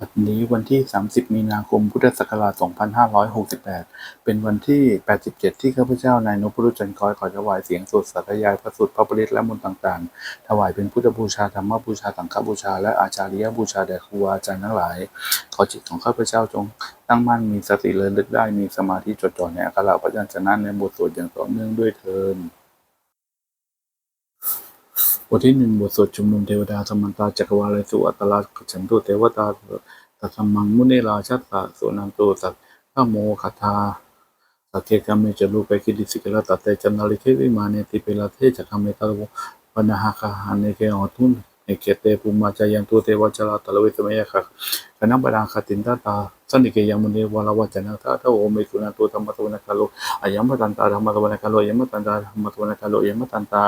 บัดนี้วันที่ 30 มีนาคม พุทธศักราช 2568 เป็นวันที่ 87 ที่ข้าพเจ้านายนพรุจันทร์คอยขอถวายเสียงสวดสาธยายพระสุตรพระปริตและมนต์ต่างๆ ถวายเป็นพุทธบูชาธรรมบูชาสังฆบูชา และอาจาริยบูชาแด่ครูอาจารย์ทั้งหลาย ขอจิตของข้าพเจ้าจงตั้งมั่นมีสติระลึกได้มีสมาธิจดจ่อในอักขระพระยัญชนะในบทสวดอย่างต่อเนื่องด้วยเทินบ ทที่หนึ่งบทสวดชุมนุมเทวดาสมมันตาจักรวาลสุอัตลาฉันตุเทวตาตัสมังมุนีราชัตตะสุนันตุสักขโมคาทาสัตเคกามเมจรูปไปคิดิสิกลตัตเตจันนาลิเทวิมาเนติเปลาเทจักรเมตาลุปนาหะคาหาเนเกอตุนเอเกเตปุมาจายันตุเทวจลาตะลเวสเมยะคะ คณะบดาคตินตาตาสันนิเกยมุนีวาลวัจนะตาตะโอเมสุนันตุธรรมะตวนะคาโลอายัมตันตาธรรมะตวนะคาโลอายัมตันตาธรรมะตวนะคาโลอายัมตันตา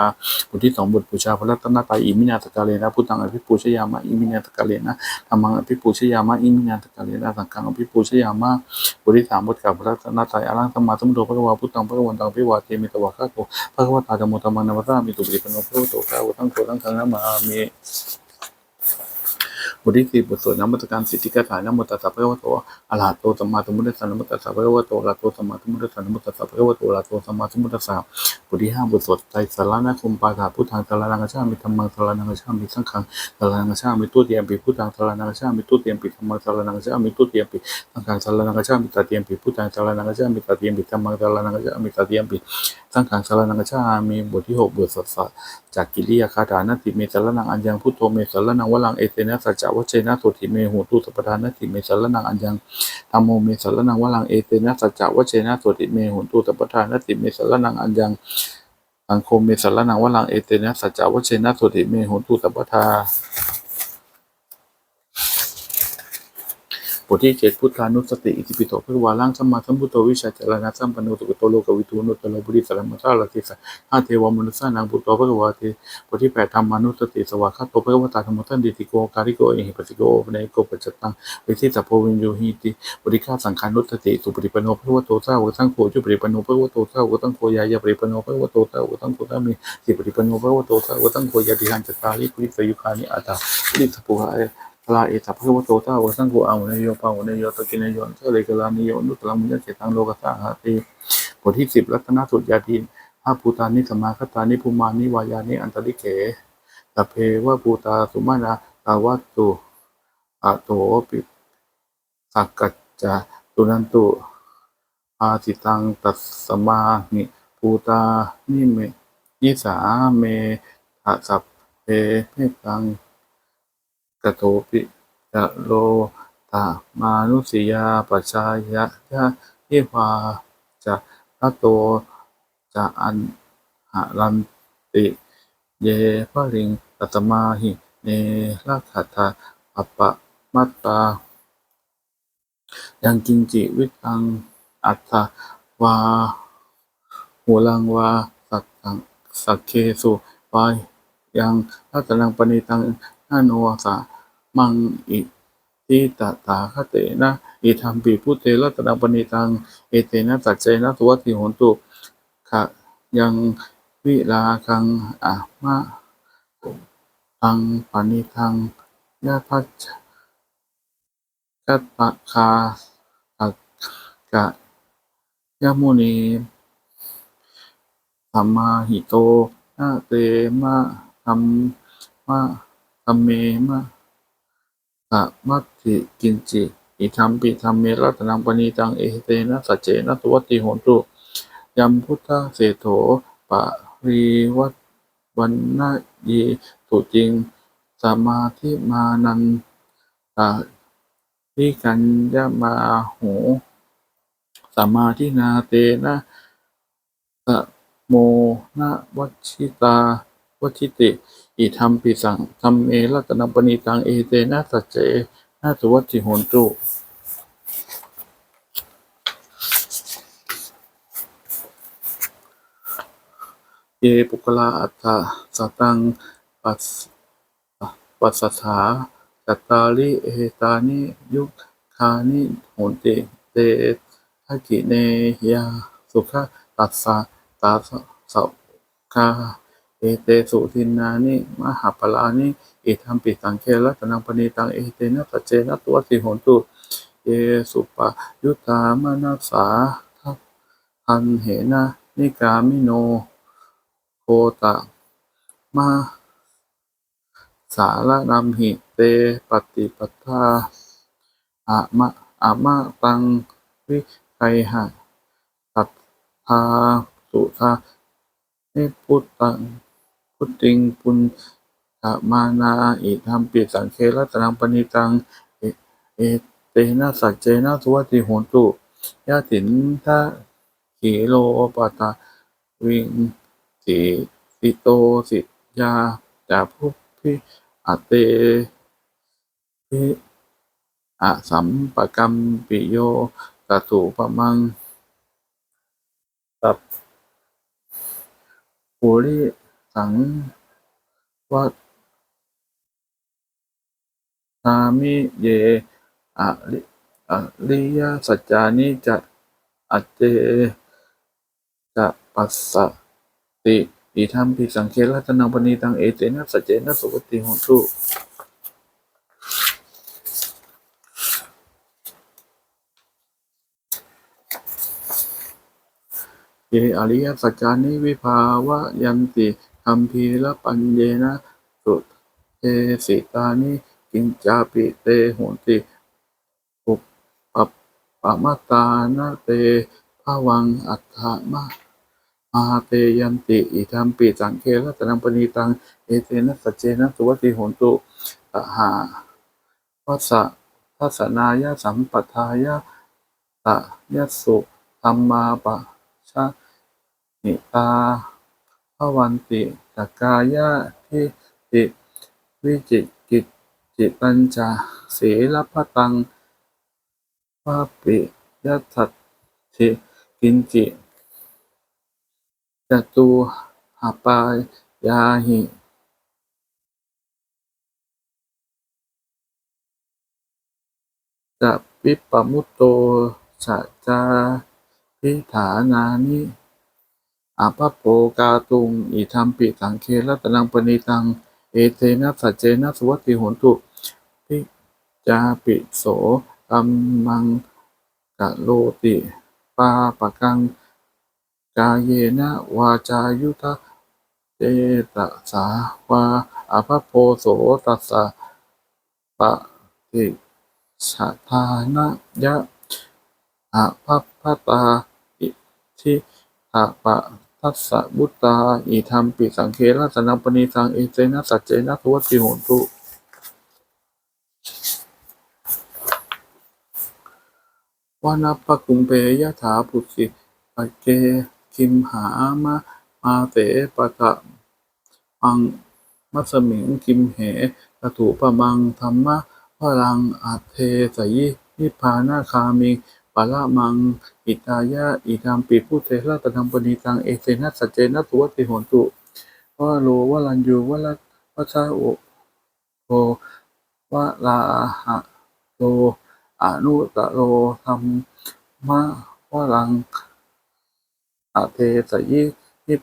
บทที่สองบทบูชาพระรัตนตรัยอิมินาตกาเลนะพุทธังอภิปูชยามะอิมินาตกาเลนะธรรมังอภิปูชยามะอิมินาตกาเลนะสังฆังอภิปูชยามะบทที่สามบทกล่าวพระรัตนตรัยอรังสมมาสมุโธพระวาพุทธังพระวันตังพิวาเทมิตวะข้าโตพระวตาธรรมโมธรรมังนวัตามิตุปิปโนพระโตข้าวตั้งโตตั้งขังนะมามี บทที่สี่บทสวดนมัตการสิทธิกถานะโมตัสสะพระวะโตอระหะโตสัมมาสัมพุทธัสสะนะโมตัสสะพระวะโตอะระหะโตสัมมาสัมพุทธัสสะนะโมตัสสะพระวะโตอะระหะโตสัมมาสัมพุทธัสสะบทที่ห้าบทสวดไตรสารณคมปาฐาพุทธังสารนังชามิธรรมังสารนังชามิสังฆังสารนังชามิตุเตียมปิพุทธังสารนังชามิตุเตียมปิธรรมังสารนังชามิตุเตียมปิสังฆังสารนังชามิตเตียมปิพุทธังสารนังชามิตเตียมปิธรรมังสารนังชามิตเตียมปิสังฆังสารนังชามีบทที่หกบทสวดสัต จากกิริยาคาถานติเมสารนังอัญญังพุทโธเมสารนังวลังเอเตนะสัจจวัชเชนะสุติเมหูตุสัพทานติเมสารนังอัญญังธรรมโมเมสารนังวลังเอเตนะสัจจวัชเชนะสุติเมหูตุสัพทานติเมสารนังอัญญังสังคมเมสารนังวลังเอเตนะสัจจวัชเชนะสุติเมหนตุสัพทา บทที่เจ็ดพุทธานุสติอิติปิโตพระวาลังสัมมาสัมพุทโตวิชาจารณะสัมปันโนตุกโตโลกวิทูนุตโลบุริสารมัสสาลติสะห้าเทวมนุษย์นางพุทโตพระวาเทบทที่แปดธรรมานุสติสวากขาโตพระวตาธรรมทันดิติโกการิโกเอหิปัสสิโกปเนโกปัจจตังวิธิสัพโพวินโยหิติบริฆาสังขานุสติสุปริปโนพระวโตสาวกสังโฆจุปริปโนพระวโตสาวกสังโฆยายาปริปโนพระวโตสาวกสังโฆตามิสิปฏิปโนภะคะวะโตสาวกสังโฆยะติหันจตตาริปุริสยุคานิอัตตาปุริสปุหะ เอพระเอตภะคะวโตสาวสังโฆอาหุเนโยปาหุเนโยตะกินโยเสเลกลานิโยนุตตะมุญเจตังโลกัสสหะติบทที่สิบรัตนสุตยาทีห้าภูตานิสมาคตานิภูมานิวายานิอันตริเขตเพวะภูตาสุมานาตาวัตตุอะโตปิสักกัจจะตุนันตุอาสิตังตัสสมานิภูตานิเมยิสาเมทะสัพเพเมตัง โตปิจะโลตามานุสิยาปัจชายะยะยิวาจะระโตจะอันหะรันติ เยภริงตัตมาหิเนรักขตาปปะมัตตา ยังกินจิวิตังอัตถวาหูลังวาสัตตังสักเคสุปายยังรัตนังปณิตังนาโนสะ มังอิทิตตาคเตนะอิธรรมปิพุเตรัตนังปณิตัง เอเตนะสัจเจนะสุวัติโหนตุขะยังวิลาคังอะมะตังปณิตังยะพัจกัตตะคาสักกะยะมุนีสัมมาหิโตนาเตมะธัมมะธัมเมมะ สะมัตถิกินจิอิทัมปิธัมเมรัตนังปณีตังเอเตนะสัจเจนะสุวัติโหตุยัมพุทธเสโถปะรีวัตวันนะเยตุจริงสมาธิมานันตาวิกัญญมาโหสมาธินาเตนะสะโมนะวัชิตา วัชิติ อิธรรมปิสังธรรมเอรัตนปณิตังเอเตนะสัจเจนะสุวัติโหนตุเยปุกลาอัตตาสตังปัสปัสสถาจัตตาริเอตานิยุคคานิโหนติเตทักิเนยาสุขตัสสะตาสสกา เอเตสุทินนานิมหาปลานิอิทัมปิสังเครัตนังปณิตังเอเตนะปัจเจนะตัวติหนตุเยสุปะยุตามานัสาทัพันเหนะนิกามิโนโคตะมาสารนัมหิเตปฏิปทาอะมะอะมะตังวิไคหะตัทธาสุทาเนิพุตตัง พุตติง ปุญจมานาอิธัมปิสังเครัตนังปณิตัง เอเตนะสัจเจนะสุวัติโหนตุยะถินทะขีโลปตาวิงสิสิโตสิยาจาภุพิอเตพิอะสัมปกรรมปิโยกตุปมังตับปุริ สังวัตามิเยอะริอะริยสัจจานิจะอัจเจจะปัสสติอิทัมปิสังเครัตนังปณิตังเอเตนะสัจเจนะสุปฏิหนตุเยอริยสัจจานิวิภาวะยันติ คัมภีรปัญเยนะ สุเทสิตานิกินจาปิเตหนติอุปปปปมะตานะเตภวังอัฏฐมะมาเตยันติอิทัมปิสังเครัตนังปณิตัง เอเตนะสัจเจนะสุวัติโหนตุตหาวัสสะทัสนายะสัมปทายะตะยสสุธรรมาปะชะนิตา ภวันติตกกายะทิติ วิจิกิจจิตัญจาสีลพตังวาปิยัตถัตถิกินจิจตุหาปายาหิจะปิปปมุตโตสัจจาพิฐานานิ อาภพโภกาตุง อิทัมปิสังเครัตนังปณิตัง เอเตนะสัจเจนะสุวัติโหนตุพิจาปิโสตัมมังกะโลติปาปะกัง กาเยนะวาจายุทธเจตสาวาอาภพโพโสตัสสะปะติสะทานะยะอาภัพพตาอิทิอาปะ ทัสสะบุตตาอิทัมปิสังเครัตนังปณิตังเอเจนะสัจเจนะทวัติโหนตุวานาปกุมเปยะถาปุสิปะเกคิมหามะมาเตปะตะมังมัสมิงคิมเหตถุปะมังธรรมะวรังอัตเทสยินิพพานาคามิง ปะละมัง อิตายะ อิทัมปิพุเทระตนังปณิตัง เอเตนะสัจเจนะตุวัติโหนตุวะโลวะลันยูวะละวะชาโอโทวะลาหะโลอนุตะโรธรรมะวะลังอเทสยินิพ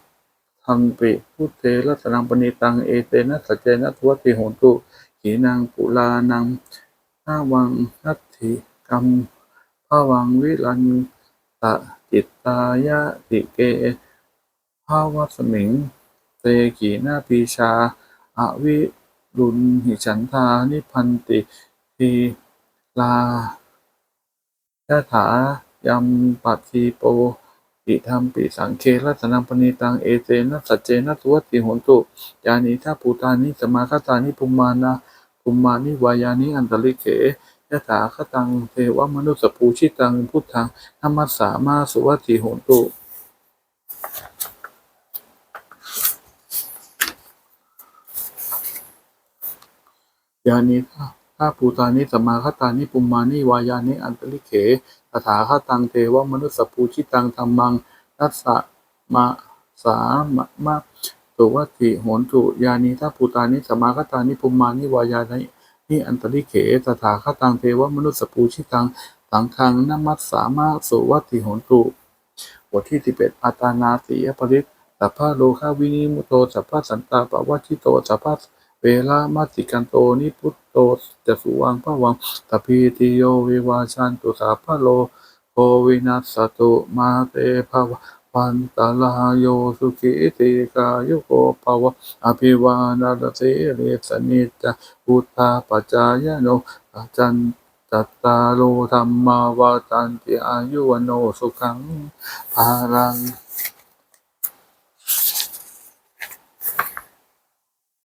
ทัมปิพุเทระตนังปณิตัง เอเตนะสัจเจนะตุวัติโหนตุขีนังปุลานังนาวังนัตถิกัม วังวิรันตะจิตตายะติเกภาวัสมิง เตกีนาปีชาอวิรุณหิฉันทานิพันติทีลายะถายัมปัตติโปอิธรรมปิสังเครัตนังปณิตังเอเตนะสัจเจนะทุวัติโหนตุยานิทัพปูตานิสมาคตานิปุมานาปุมมานิวายานิอันตริเข ยะถาคตังเทวมนุสสภูชิตังพุทธังธรรมัสสามาสุวัตถิโหตุยานิถ้าปูตานิสมาคตานิปุมมานิวายานิอันตริเขตถาคตังเทวมนุสสภูชิตังธรรมังนัสสะมาสามะมะสุวัตถิโหนตุยานิถ้าปูตานิสมมาคตานิปุมมานิวายานิ นิอันตริเขตถาคตังเทวมนุสสปูชิตังสังฆังนามัสสามาสุวัติโหนตุบทที่สิบเอ็ดอาตานาสียปริตสัพพะโลกาวินิมุโตสัพพะสันตาปวัชิโตสัพพะเวลามัตติกันโตนิพุตโตจะสุวังพะวังสัพพิติโยวิวาชันตุสัพพะโลโควินัสสตุมาเตภว พันตาลาโยสุขิติกายุโกภวะอภิวานาเสเรสนิจจพุทธาปัจายโนอาจันตัตตาโลธรรมาวาตันติอายุวโนสุขังภารัง